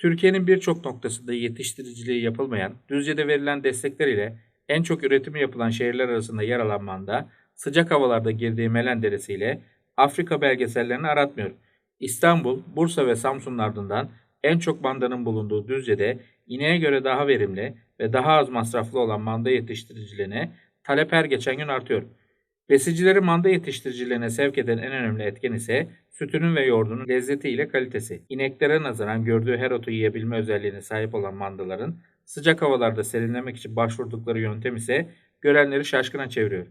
Türkiye'nin birçok noktasında yetiştiriciliği yapılmayan, Düzce'de verilen destekler ile en çok üretimi yapılan şehirler arasında yer alan manda, sıcak havalarda girdiği Melen Deresi ile Afrika belgesellerini aratmıyor. İstanbul, Bursa ve Samsun'un ardından en çok mandanın bulunduğu Düzce'de ineğe göre daha verimli ve daha az masraflı olan manda yetiştiriciliğine talep her geçen gün artıyor. Besicileri manda yetiştiriciliğine sevk eden en önemli etken ise sütünün ve yoğurdunun lezzeti ile kalitesi. İneklere nazaran gördüğü her otu yiyebilme özelliğine sahip olan mandaların sıcak havalarda serinlemek için başvurdukları yöntem ise görenleri şaşkına çeviriyor.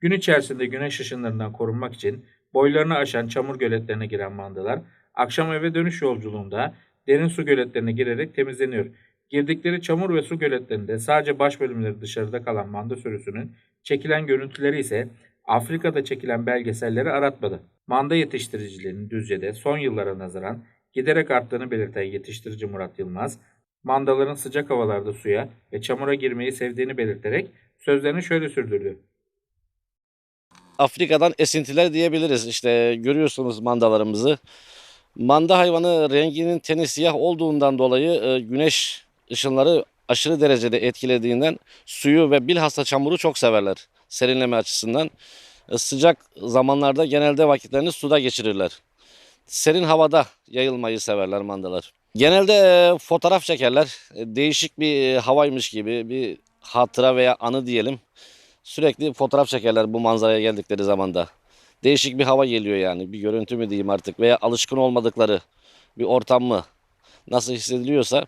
Gün içerisinde güneş ışınlarından korunmak için boylarını aşan çamur göletlerine giren mandalar akşam eve dönüş yolculuğunda derin su göletlerine girerek temizleniyor. Girdikleri çamur ve su göletlerinde sadece baş bölümleri dışarıda kalan manda sürüsünün çekilen görüntüleri ise Afrika'da çekilen belgeselleri aratmadı. Manda yetiştiriciliğinin Düzce'de son yıllara nazaran giderek arttığını belirten yetiştirici Murat Yılmaz, mandaların sıcak havalarda suya ve çamura girmeyi sevdiğini belirterek sözlerini şöyle sürdürdü. Afrika'dan esintiler diyebiliriz. İşte görüyorsunuz mandalarımızı. Manda hayvanı renginin teni siyah olduğundan dolayı e, güneş ışınları aşırı derecede etkilediğinden suyu ve bilhassa çamuru çok severler. Serinleme açısından. E, sıcak zamanlarda genelde vakitlerini suda geçirirler. Serin havada yayılmayı severler mandalar. Genelde e, fotoğraf çekerler. E, değişik bir havaymış gibi bir hatıra veya anı diyelim. Sürekli fotoğraf çekerler bu manzaraya geldikleri zamanda. Değişik bir hava geliyor yani. Bir görüntü mü diyeyim artık veya alışkın olmadıkları bir ortam mı nasıl hissediliyorsa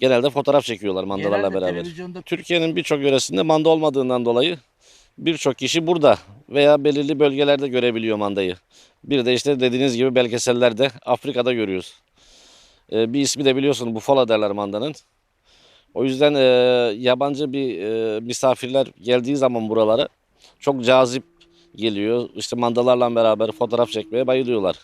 genelde fotoğraf çekiyorlar mandalarla Genelde beraber. televizyonda Türkiye'nin birçok yöresinde manda olmadığından dolayı birçok kişi burada veya belirli bölgelerde görebiliyor mandayı. Bir de işte dediğiniz gibi belgesellerde Afrika'da görüyoruz. Ee, bir ismi de biliyorsun bufala derler mandanın. O yüzden e, yabancı bir e, misafirler geldiği zaman buralara çok cazip geliyor. İşte mandalarla beraber fotoğraf çekmeye bayılıyorlar.